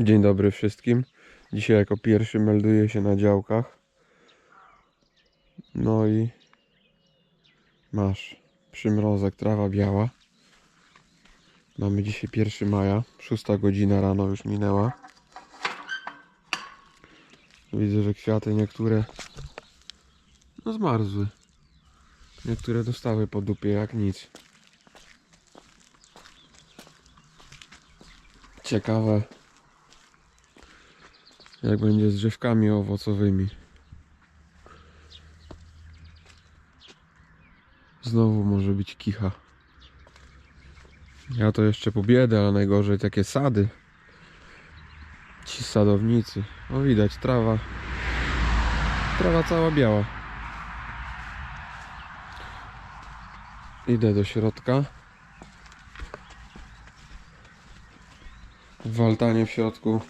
Dzień dobry wszystkim. Dzisiaj jako pierwszy melduję się na działkach. No i masz przymrozek, trawa biała. Mamy dzisiaj 1 maja, 6 godzina rano już minęła. Widzę, że kwiaty niektóre no zmarzły. Niektóre dostały po dupie jak nic. Ciekawe jak będzie z drzewkami owocowymi. Znowu może być kicha. Ja to jeszcze pobiedę, ale najgorzej takie sady. Ci sadownicy. O widać, trawa. Trawa cała biała. Idę do środka. W altanie w środku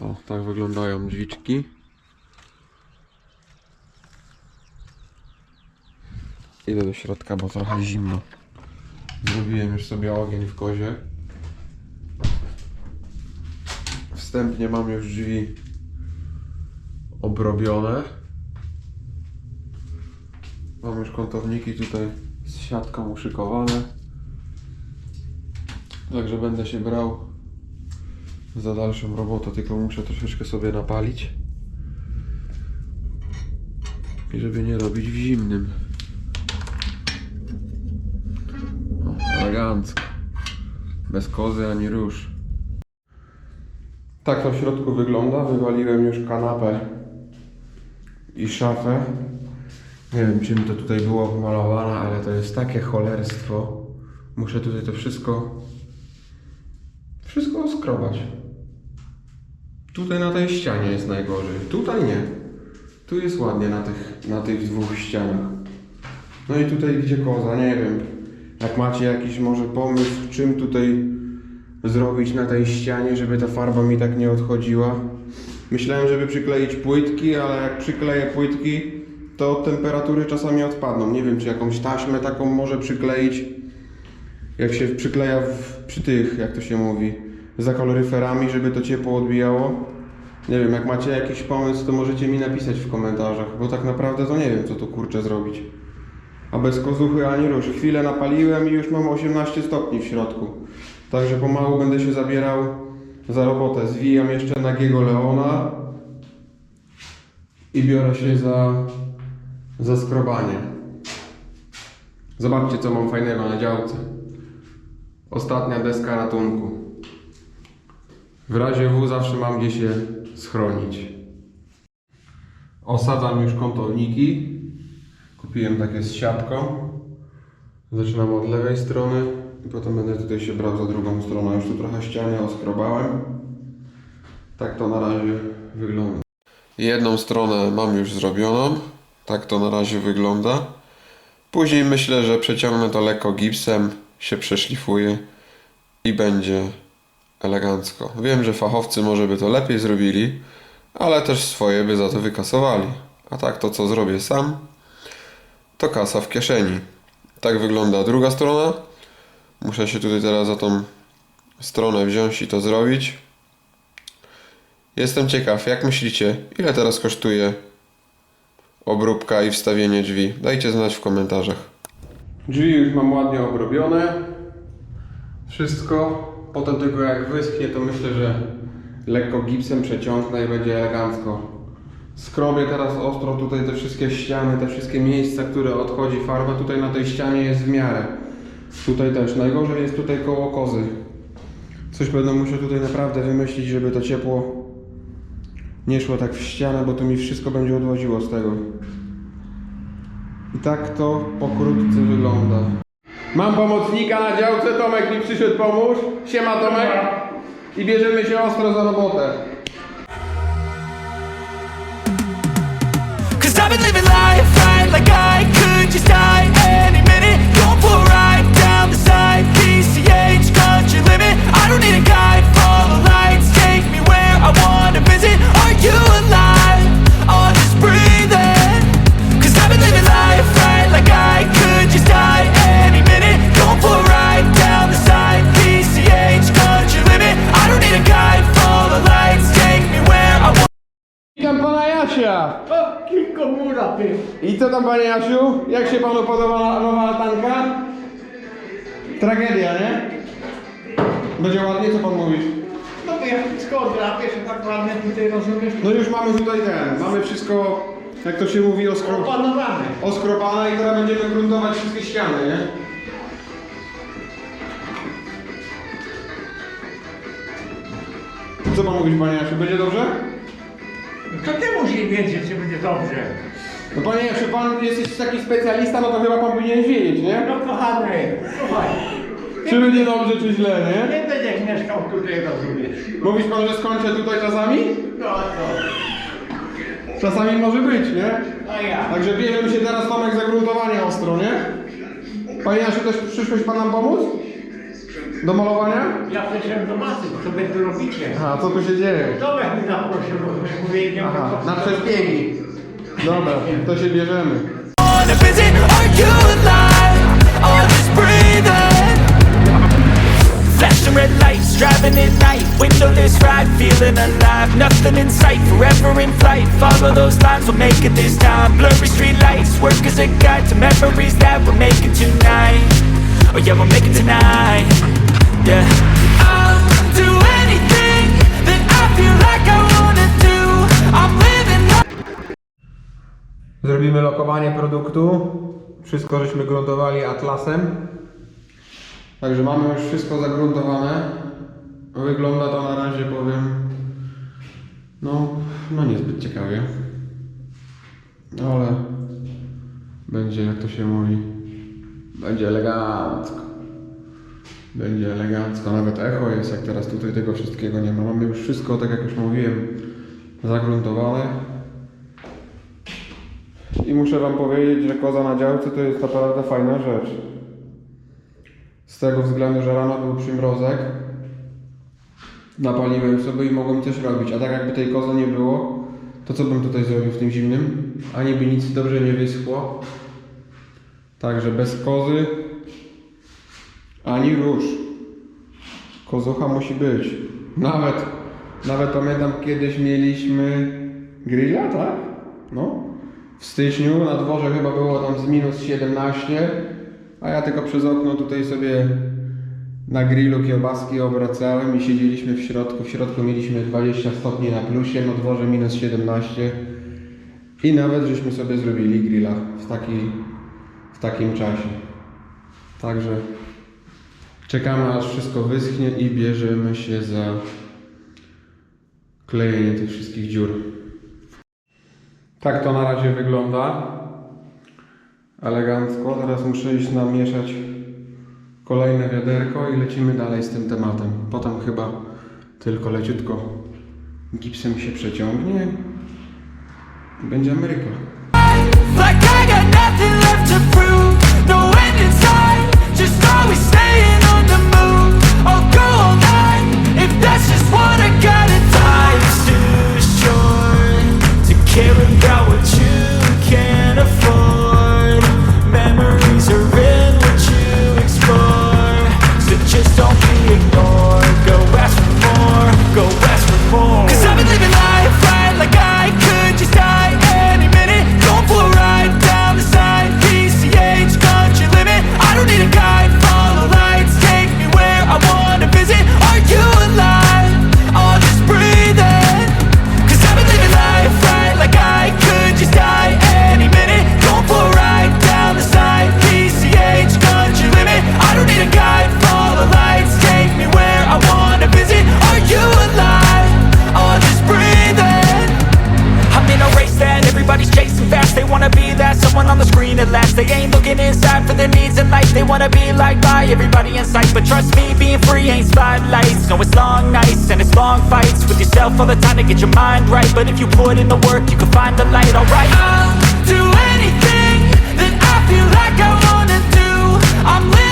o, tak wyglądają drzwiczki. Idę do środka, bo trochę zimno. Zrobiłem już sobie ogień w kozie. Wstępnie mam już drzwi obrobione. Mam już kątowniki tutaj z siatką uszykowane. Także będę się brał za dalszą robotę, tylko muszę troszeczkę sobie napalić. I żeby nie robić w zimnym. O, elegancko. Bez kozy ani róż. Tak to w środku wygląda. Wywaliłem już kanapę i szafę. Nie wiem czym to tutaj było pomalowane, ale to jest takie cholerstwo. Muszę tutaj to wszystko wszystko oskrobać. Tutaj na tej ścianie jest najgorzej. Tutaj nie. Tu jest ładnie na tych, na tych dwóch ścianach. No i tutaj gdzie koza, nie wiem. Jak macie jakiś może pomysł, czym tutaj zrobić na tej ścianie, żeby ta farba mi tak nie odchodziła. Myślałem, żeby przykleić płytki, ale jak przykleję płytki, to temperatury czasami odpadną. Nie wiem, czy jakąś taśmę taką może przykleić. Jak się przykleja w, przy tych, jak to się mówi, za koloryferami, żeby to ciepło odbijało. Nie wiem, jak macie jakiś pomysł, to możecie mi napisać w komentarzach, bo tak naprawdę to nie wiem, co tu kurczę zrobić. A bez kozuchy ani rusz. Chwilę napaliłem i już mam 18 stopni w środku. Także pomału będę się zabierał za robotę. Zwijam jeszcze nagiego Leona i biorę się za, za skrobanie. Zobaczcie, co mam fajnego na działce. Ostatnia deska ratunku. W razie W zawsze mam gdzie się schronić. Osadzam już kątowniki. Kupiłem takie z siatką. Zaczynam od lewej strony i potem będę tutaj się brał za drugą stronę. Już tu trochę ścianę oskrobałem. Tak to na razie wygląda. Jedną stronę mam już zrobioną. Tak to na razie wygląda. Później myślę, że przeciągnę to lekko gipsem, się przeszlifuje i będzie elegancko. Wiem, że fachowcy może by to lepiej zrobili, ale też swoje by za to wykasowali. A tak to co zrobię sam, to kasa w kieszeni. Tak wygląda druga strona. Muszę się tutaj teraz za tą stronę wziąć i to zrobić. Jestem ciekaw, jak myślicie, ile teraz kosztuje obróbka i wstawienie drzwi? Dajcie znać w komentarzach. Drzwi już mam ładnie obrobione. Wszystko. Potem tylko jak wyschnie, to myślę, że lekko gipsem przeciągnę i będzie elegancko. Skrobię teraz ostro tutaj te wszystkie ściany, te wszystkie miejsca, które odchodzi farba. Tutaj na tej ścianie jest w miarę. Tutaj też. Najgorzej jest tutaj koło kozy. Coś będę musiał tutaj naprawdę wymyślić, żeby to ciepło nie szło tak w ścianę, bo tu mi wszystko będzie odłaziło z tego. I tak to pokrótce wygląda. Mam pomocnika na działce, Tomek mi przyszedł pomóż. Siema Tomek. I bierzemy się ostro za robotę. Living life right down the side, PCH, limit. I don't need a guide, co tam panie Jasiu? Jak się panu podoba nowa latanka? Tragedia, nie? Będzie ładnie, co pan mówisz? No to jak skąd drapiesz, że tak ładnie tutaj rozumiesz? No już mamy tutaj ten, mamy wszystko, jak to się mówi, oskro... Opanowane. oskrobane i teraz będziemy gruntować wszystkie ściany, nie? Co pan mówisz panie Jasiu, będzie dobrze? To ty musisz wiedzieć, czy będzie dobrze. No panie Jasiu, pan jesteś taki specjalista, no to chyba pan powinien wiedzieć, nie? No kochany, słuchaj. Czy będzie dobrze, czy źle, nie? Nie będziesz mieszkał tutaj, rozumiesz? Mówisz pan, że skończę tutaj czasami? No to. Czasami może być, nie? A ja. Także bierzemy się teraz Tomek za gruntowanie ostro, nie? Panie Jasiu, też przyszłeś pan nam pomóc? Do malowania? Ja przyszedłem do masy, co wy tu robicie? A co tu się dzieje? Tomek mnie zaprosił, rozumiesz? Mówię, idziemy Aha, na przebiegi. Dobra, to się bierzemy. Flashing red lights, driving at night. Windowless ride, feeling alive. Nothing in sight, forever in flight. Follow those lines, we'll make it this time. Blurry street lights, work as a guide To memories that we're making tonight. Oh yeah, we'll make it tonight. Yeah. I'll do anything that I feel like I wanna do. I'm living Zrobimy lokowanie produktu. Wszystko żeśmy gruntowali atlasem. Także mamy już wszystko zagruntowane. Wygląda to na razie, powiem, no, no niezbyt ciekawie. Ale będzie, jak to się mówi, będzie elegancko. Będzie elegancko, nawet echo jest, jak teraz tutaj tego wszystkiego nie ma. Mamy już wszystko, tak jak już mówiłem, zagruntowane. I muszę wam powiedzieć, że koza na działce to jest naprawdę fajna rzecz. Z tego względu, że rano był przymrozek. Napaliłem sobie i mogłem coś robić. A tak jakby tej kozy nie było, to co bym tutaj zrobił w tym zimnym? Ani by nic dobrze nie wyschło. Także bez kozy ani róż. Kozucha musi być. Nawet, nawet pamiętam kiedyś mieliśmy grilla, tak? No. W styczniu na dworze chyba było tam z minus 17, a ja tylko przez okno tutaj sobie na grillu kiełbaski obracałem i siedzieliśmy w środku. W środku mieliśmy 20 stopni na plusie, na dworze minus 17 i nawet żeśmy sobie zrobili grilla w, taki, w takim czasie. Także czekamy aż wszystko wyschnie i bierzemy się za klejenie tych wszystkich dziur. Tak to na razie wygląda. Elegancko. Teraz muszę iść namieszać kolejne wiaderko i lecimy dalej z tym tematem. Potem chyba tylko leciutko gipsem się przeciągnie. i Będzie Ameryka. Like yourself all the time to get your mind right. But if you put in the work, you can find the light, alright? I'll do anything that I feel like I wanna do. I'm living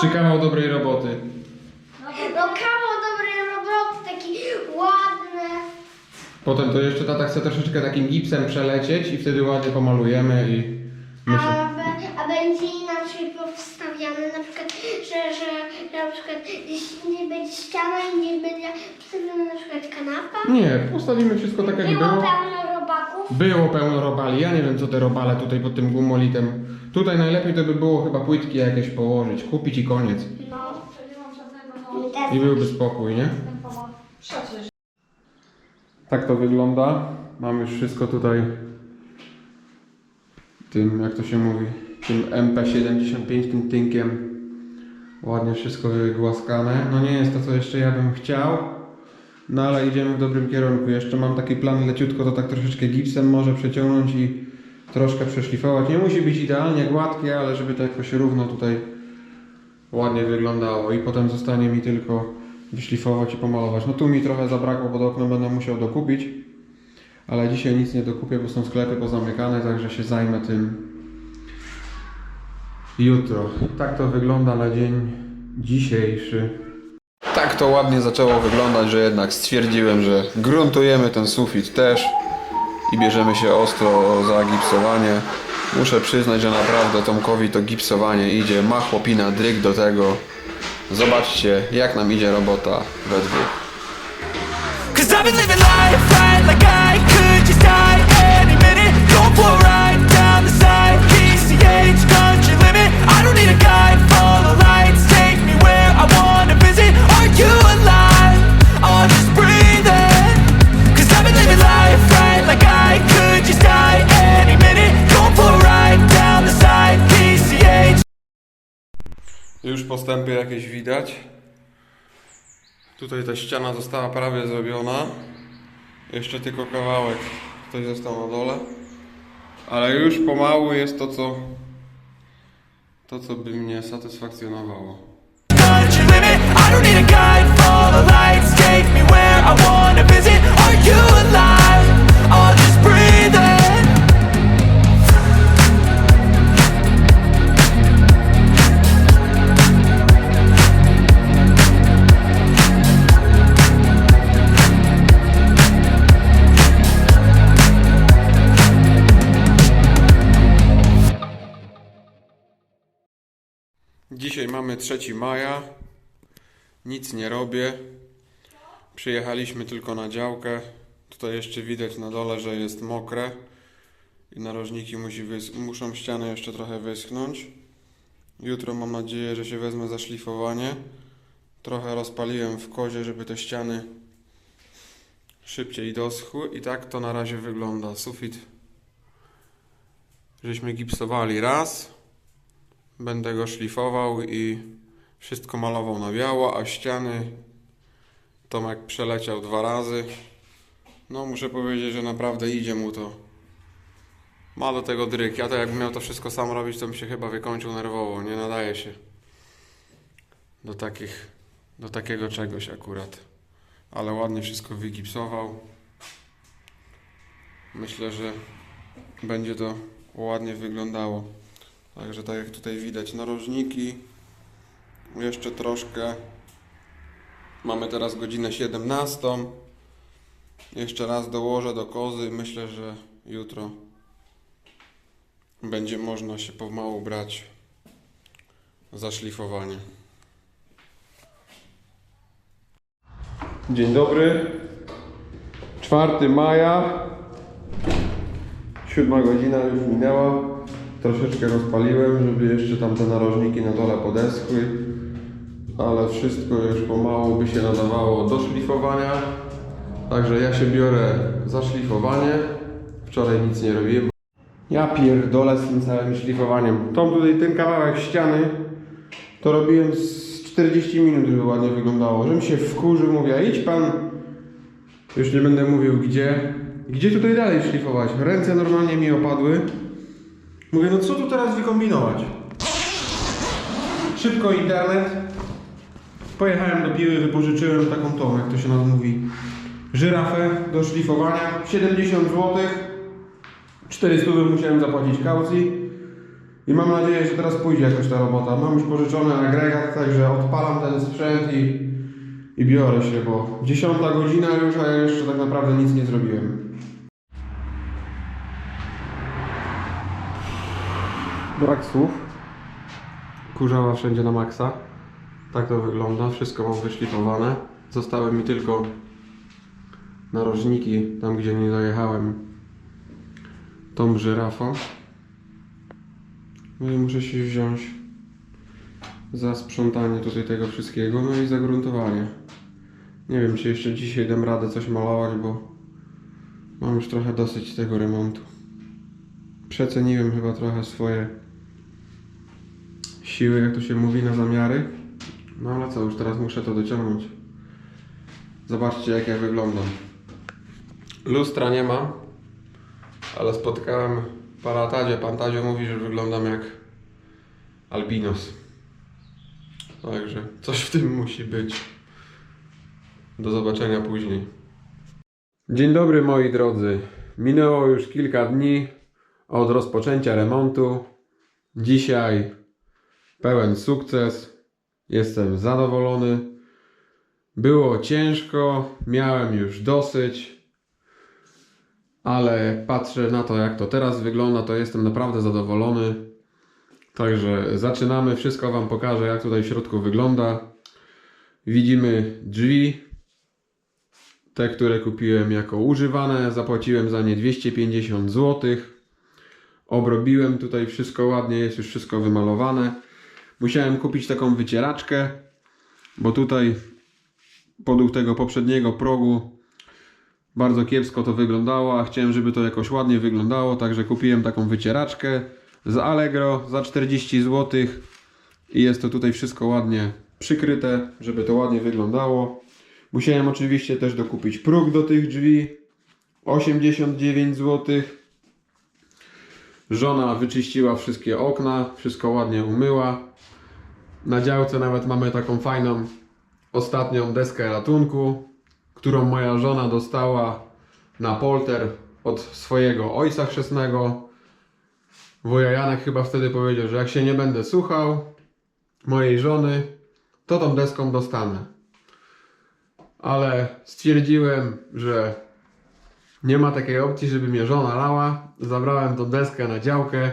Czy kawał dobrej roboty? No kawał dobrej roboty, taki ładny. Potem to jeszcze tata chce troszeczkę takim gipsem przelecieć i wtedy ładnie pomalujemy i myślę... A, be- a będzie inaczej powstawiane, na przykład, że, że, na przykład indziej będzie ściana, indziej będzie postawiona na przykład kanapa. Nie, postawimy wszystko tak jak Było pełno. Było pełno robali, ja nie wiem co te robale tutaj pod tym gumolitem. Tutaj najlepiej to by było chyba płytki jakieś położyć, kupić i koniec. No. I byłby spokój, nie? Tak to wygląda. Mam już wszystko tutaj tym, jak to się mówi, tym MP75, tym tynkiem. Ładnie wszystko wygłaskane. No nie jest to, co jeszcze ja bym chciał. No ale idziemy w dobrym kierunku. Jeszcze mam taki plan leciutko, to tak troszeczkę gipsem może przeciągnąć i troszkę przeszlifować. Nie musi być idealnie gładkie, ale żeby to jakoś równo tutaj ładnie wyglądało i potem zostanie mi tylko wyszlifować i pomalować. No tu mi trochę zabrakło, pod oknem będę musiał dokupić, ale dzisiaj nic nie dokupię, bo są sklepy pozamykane, także się zajmę tym jutro. Tak to wygląda na dzień dzisiejszy. Tak to ładnie zaczęło wyglądać, że jednak stwierdziłem, że gruntujemy ten sufit też i bierzemy się ostro za gipsowanie. Muszę przyznać, że naprawdę Tomkowi to gipsowanie idzie. Ma chłopina dryg do tego. Zobaczcie, jak nam idzie robota we dwóch. Right down the side country limit I don't need a guide, postępy jakieś widać. Tutaj ta ściana została prawie zrobiona. Jeszcze tylko kawałek ktoś został na dole. Ale już pomału jest to, co to, co by mnie satysfakcjonowało. 3 maja. Nic nie robię. Przyjechaliśmy tylko na działkę. Tutaj jeszcze widać na dole, że jest mokre. I narożniki musi muszą ściany jeszcze trochę wyschnąć. Jutro mam nadzieję, że się wezmę za szlifowanie. Trochę rozpaliłem w kozie, żeby te ściany szybciej doschły. I tak to na razie wygląda. Sufit żeśmy gipsowali raz. Będę go szlifował i wszystko malował na biało, a ściany Tomek przeleciał dwa razy. No muszę powiedzieć, że naprawdę idzie mu to. Ma do tego dryk. Ja to jakbym miał to wszystko sam robić, to bym się chyba wykończył nerwowo. Nie nadaje się do takich, do takiego czegoś akurat. Ale ładnie wszystko wygipsował. Myślę, że będzie to ładnie wyglądało. Także tak jak tutaj widać narożniki. Jeszcze troszkę. Mamy teraz godzinę 17. Jeszcze raz dołożę do kozy. Myślę, że jutro będzie można się pomału brać za szlifowanie. Dzień dobry. 4 maja. Siódma godzina już minęła. Troszeczkę rozpaliłem, żeby jeszcze tam te narożniki na dole podeschły. Ale wszystko już pomału by się nadawało do szlifowania. Także ja się biorę za szlifowanie. Wczoraj nic nie robiłem. Ja pierdolę z tym całym szlifowaniem. Tą tutaj ten kawałek ściany to robiłem z 40 minut, żeby ładnie wyglądało. Żebym się wkurzył, mówię, idź pan. Już nie będę mówił gdzie. Gdzie tutaj dalej szlifować? Ręce normalnie mi opadły. Mówię, no co tu teraz wykombinować? Szybko internet. Pojechałem do piły, wypożyczyłem taką tą, jak to się nam mówi. żyrafę do szlifowania. 70 zł. 400 musiałem zapłacić kaucji. I mam nadzieję, że teraz pójdzie jakoś ta robota. Mam już pożyczony agregat, także odpalam ten sprzęt i, i biorę się, bo 10 godzina już, a ja jeszcze tak naprawdę nic nie zrobiłem. Brak słów. Kurzawa wszędzie na maksa. Tak to wygląda. Wszystko mam wyszlifowane. Zostały mi tylko narożniki, tam gdzie nie dojechałem tą żyrafą. No i muszę się wziąć za sprzątanie tutaj tego wszystkiego, no i za gruntowanie. Nie wiem, czy jeszcze dzisiaj dam radę coś malować, bo mam już trochę dosyć tego remontu. Przeceniłem chyba trochę swoje siły, jak to się mówi, na zamiary. No ale co, już teraz muszę to dociągnąć. Zobaczcie, jak ja wyglądam. Lustra nie mam, ale spotkałem pana Tadzie. Pan Tadzio mówi, że wyglądam jak albinos. Także coś w tym musi być. Do zobaczenia później. Dzień dobry moi drodzy. Minęło już kilka dni od rozpoczęcia remontu. Dzisiaj pełen sukces. Jestem zadowolony. Było ciężko, miałem już dosyć, ale patrzę na to, jak to teraz wygląda, to jestem naprawdę zadowolony. Także zaczynamy, wszystko Wam pokażę, jak tutaj w środku wygląda. Widzimy drzwi, te, które kupiłem jako używane, zapłaciłem za nie 250 zł. Obrobiłem tutaj wszystko ładnie, jest już wszystko wymalowane. Musiałem kupić taką wycieraczkę, bo tutaj podług tego poprzedniego progu bardzo kiepsko to wyglądało, a chciałem, żeby to jakoś ładnie wyglądało, także kupiłem taką wycieraczkę z Allegro za 40 zł i jest to tutaj wszystko ładnie przykryte, żeby to ładnie wyglądało. Musiałem oczywiście też dokupić próg do tych drzwi 89 zł. Żona wyczyściła wszystkie okna, wszystko ładnie umyła. Na działce nawet mamy taką fajną ostatnią deskę ratunku, którą moja żona dostała na polter od swojego ojca chrzestnego. Wuja Janek chyba wtedy powiedział, że jak się nie będę słuchał mojej żony, to tą deską dostanę. Ale stwierdziłem, że nie ma takiej opcji, żeby mnie żona lała. Zabrałem tą deskę na działkę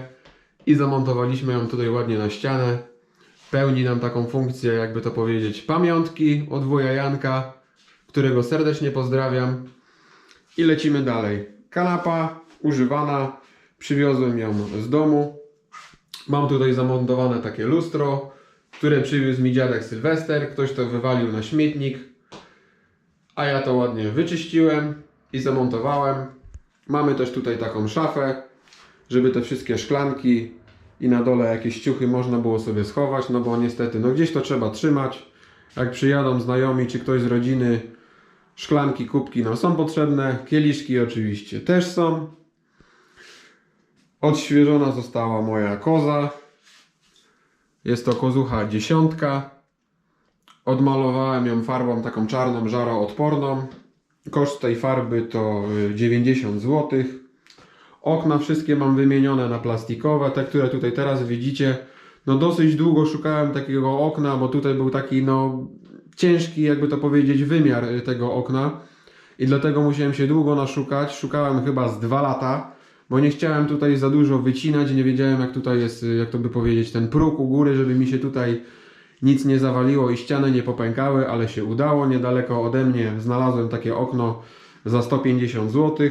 i zamontowaliśmy ją tutaj ładnie na ścianę. Pełni nam taką funkcję, jakby to powiedzieć, pamiątki od wuja Janka, którego serdecznie pozdrawiam. I lecimy dalej. Kanapa używana, przywiozłem ją z domu. Mam tutaj zamontowane takie lustro, które przywiózł mi dziadek Sylwester. Ktoś to wywalił na śmietnik, a ja to ładnie wyczyściłem i zamontowałem. Mamy też tutaj taką szafę, żeby te wszystkie szklanki i na dole jakieś ciuchy można było sobie schować, no bo niestety, no gdzieś to trzeba trzymać. Jak przyjadą znajomi czy ktoś z rodziny, szklanki, kubki nam są potrzebne, kieliszki oczywiście też są. Odświeżona została moja koza. Jest to kozucha dziesiątka. Odmalowałem ją farbą taką czarną, żaroodporną. Koszt tej farby to y, 90 zł. Okna wszystkie mam wymienione na plastikowe, te które tutaj teraz widzicie. No dosyć długo szukałem takiego okna, bo tutaj był taki no ciężki, jakby to powiedzieć, wymiar y, tego okna. I dlatego musiałem się długo naszukać. Szukałem chyba z dwa lata, bo nie chciałem tutaj za dużo wycinać. Nie wiedziałem jak tutaj jest, y, jak to by powiedzieć, ten próg u góry, żeby mi się tutaj nic nie zawaliło i ściany nie popękały, ale się udało. Niedaleko ode mnie znalazłem takie okno za 150 zł.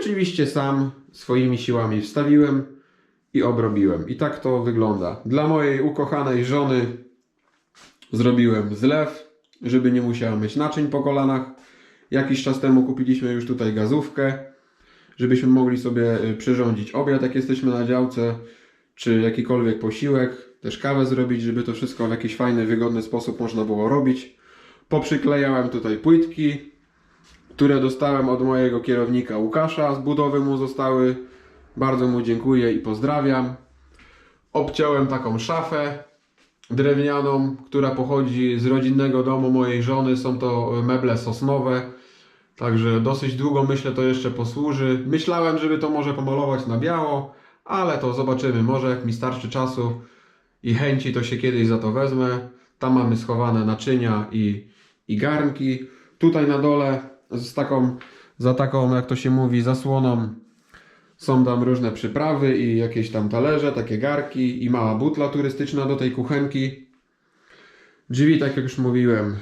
Oczywiście sam swoimi siłami wstawiłem i obrobiłem. I tak to wygląda. Dla mojej ukochanej żony zrobiłem zlew, żeby nie musiała mieć naczyń po kolanach. Jakiś czas temu kupiliśmy już tutaj gazówkę, żebyśmy mogli sobie y, przyrządzić obiad, jak jesteśmy na działce, czy jakikolwiek posiłek, też kawę zrobić, żeby to wszystko w jakiś fajny, wygodny sposób można było robić. Poprzyklejałem tutaj płytki, które dostałem od mojego kierownika Łukasza, z budowy mu zostały. Bardzo mu dziękuję i pozdrawiam. Obciąłem taką szafę, drewnianą, która pochodzi z rodzinnego domu mojej żony. Są to meble sosnowe. Także dosyć długo myślę to jeszcze posłuży. Myślałem, żeby to może pomalować na biało, ale to zobaczymy. Może jak mi starczy czasu i chęci, to się kiedyś za to wezmę. Tam mamy schowane naczynia i, i garnki. Tutaj na dole z taką, za taką, jak to się mówi, zasłoną są tam różne przyprawy i jakieś tam talerze, takie garki i mała butla turystyczna do tej kuchenki. Drzwi, tak jak już mówiłem,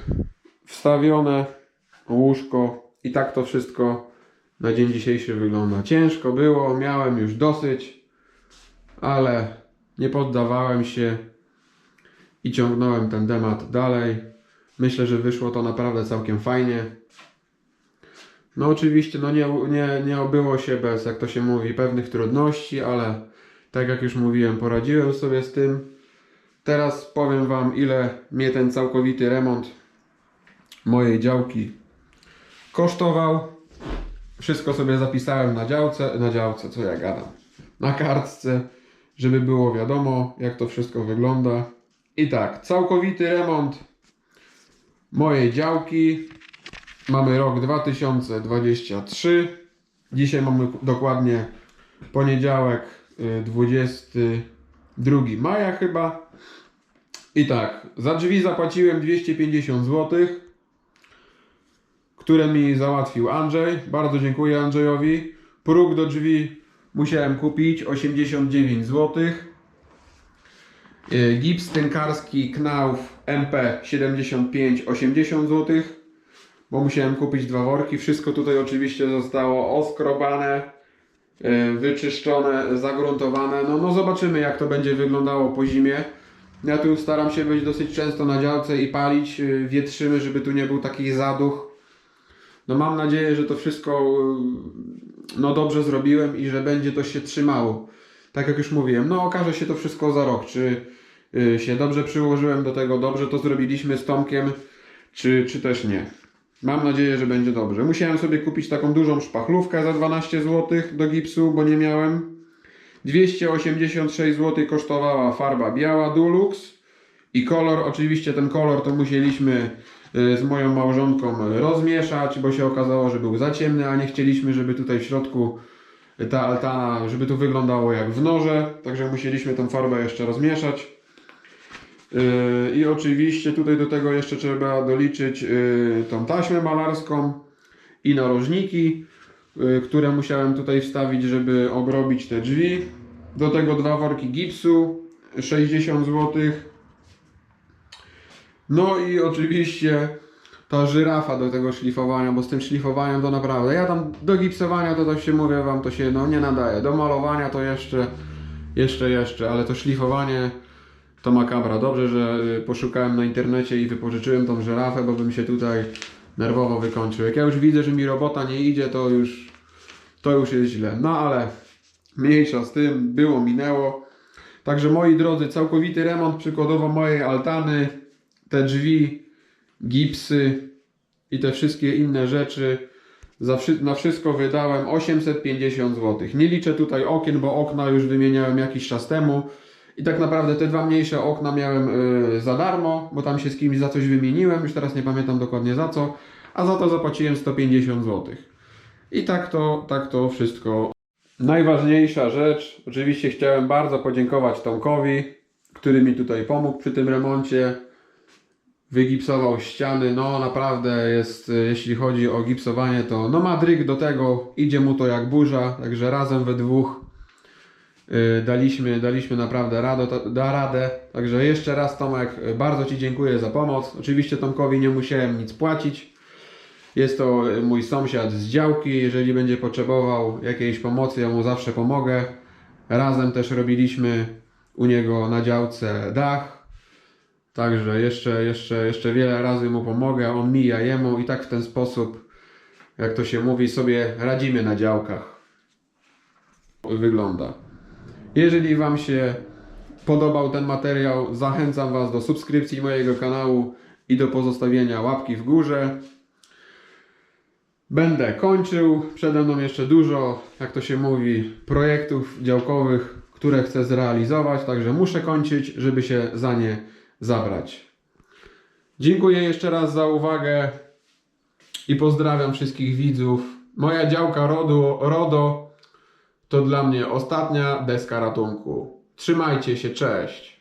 wstawione, łóżko i tak to wszystko na dzień dzisiejszy wygląda. Ciężko było, miałem już dosyć, ale nie poddawałem się i ciągnąłem ten temat dalej. Myślę, że wyszło to naprawdę całkiem fajnie. No oczywiście, no nie, nie, nie obyło się bez, jak to się mówi, pewnych trudności, ale tak jak już mówiłem, poradziłem sobie z tym. Teraz powiem Wam, ile mnie ten całkowity remont mojej działki kosztował. Wszystko sobie zapisałem na działce, na działce, co ja gadam, na kartce, żeby było wiadomo, jak to wszystko wygląda. I tak, całkowity remont mojej działki Mamy rok 2023. Dzisiaj mamy dokładnie poniedziałek y, 22 maja chyba. I tak, za drzwi zapłaciłem 250 zł, które mi załatwił Andrzej. Bardzo dziękuję Andrzejowi. Próg do drzwi musiałem kupić 89 zł. Y, Gips tynkarski Knauf MP 75 80 zł bo musiałem kupić dwa worki. Wszystko tutaj oczywiście zostało oskrobane, e, wyczyszczone, zagruntowane. No, no zobaczymy jak to będzie wyglądało po zimie. Ja tu staram się być dosyć często na działce i palić, e, wietrzymy, żeby tu nie był taki zaduch. No mam nadzieję, że to wszystko e, no dobrze zrobiłem i że będzie to się trzymało. Tak jak już mówiłem, no okaże się to wszystko za rok, czy y, się dobrze przyłożyłem do tego, dobrze to zrobiliśmy z Tomkiem, czy, czy też nie. Mam nadzieję, że będzie dobrze. Musiałem sobie kupić taką dużą szpachlówkę za 12 zł do gipsu, bo nie miałem. 286 zł kosztowała farba biała Dulux i kolor, oczywiście ten kolor to musieliśmy y, z moją małżonką rozmieszać, bo się okazało, że był za ciemny, a nie chcieliśmy, żeby tutaj w środku ta altana, żeby to wyglądało jak w noże, także musieliśmy tą farbę jeszcze rozmieszać. Yy, I oczywiście tutaj do tego jeszcze trzeba doliczyć yy, tą taśmę malarską i narożniki, yy, które musiałem tutaj wstawić, żeby obrobić te drzwi. Do tego dwa worki gipsu, 60 zł. No i oczywiście ta żyrafa do tego szlifowania, bo z tym szlifowaniem to naprawdę. Ja tam do gipsowania to tak się mówię wam, to się no nie nadaje. Do malowania to jeszcze, jeszcze, jeszcze, ale to szlifowanie to makabra. Dobrze, że y, poszukałem na internecie i wypożyczyłem tą żyrafę, bo bym się tutaj nerwowo wykończył. Jak ja już widzę, że mi robota nie idzie, to już, to już jest źle. No ale mniejsza z tym, było, minęło. Także moi drodzy, całkowity remont przykładowo mojej altany, te drzwi, gipsy i te wszystkie inne rzeczy. Za na wszystko wydałem 850 zł. Nie liczę tutaj okien, bo okna już wymieniałem jakiś czas temu. I tak naprawdę te dwa mniejsze okna miałem y, za darmo, bo tam się z kimś za coś wymieniłem, już teraz nie pamiętam dokładnie za co, a za to zapłaciłem 150 zł. I tak to, tak to wszystko. Najważniejsza rzecz, oczywiście chciałem bardzo podziękować Tomkowi, który mi tutaj pomógł przy tym remoncie. Wygipsował ściany, no naprawdę jest, y, jeśli chodzi o gipsowanie, to no ma dryg do tego, idzie mu to jak burza, także razem we dwóch daliśmy, daliśmy naprawdę radę, da radę. Także jeszcze raz Tomek, y, bardzo Ci dziękuję za pomoc. Oczywiście Tomkowi nie musiałem nic płacić. Jest to y, mój sąsiad z działki. Jeżeli będzie potrzebował jakiejś pomocy, ja mu zawsze pomogę. Razem też robiliśmy u niego na działce dach. Także jeszcze, jeszcze, jeszcze wiele razy mu pomogę, on mi, ja jemu i tak w ten sposób, jak to się mówi, sobie radzimy na działkach. Wygląda. Jeżeli Wam się podobał ten materiał, zachęcam Was do subskrypcji mojego kanału i do pozostawienia łapki w górze. Będę kończył. Przede mną jeszcze dużo, jak to się mówi, projektów działkowych, które chcę zrealizować, także muszę kończyć, żeby się za nie zabrać. Dziękuję jeszcze raz za uwagę i pozdrawiam wszystkich widzów. Moja działka RODO, RODO to dla mnie ostatnia deska ratunku. Trzymajcie się, cześć.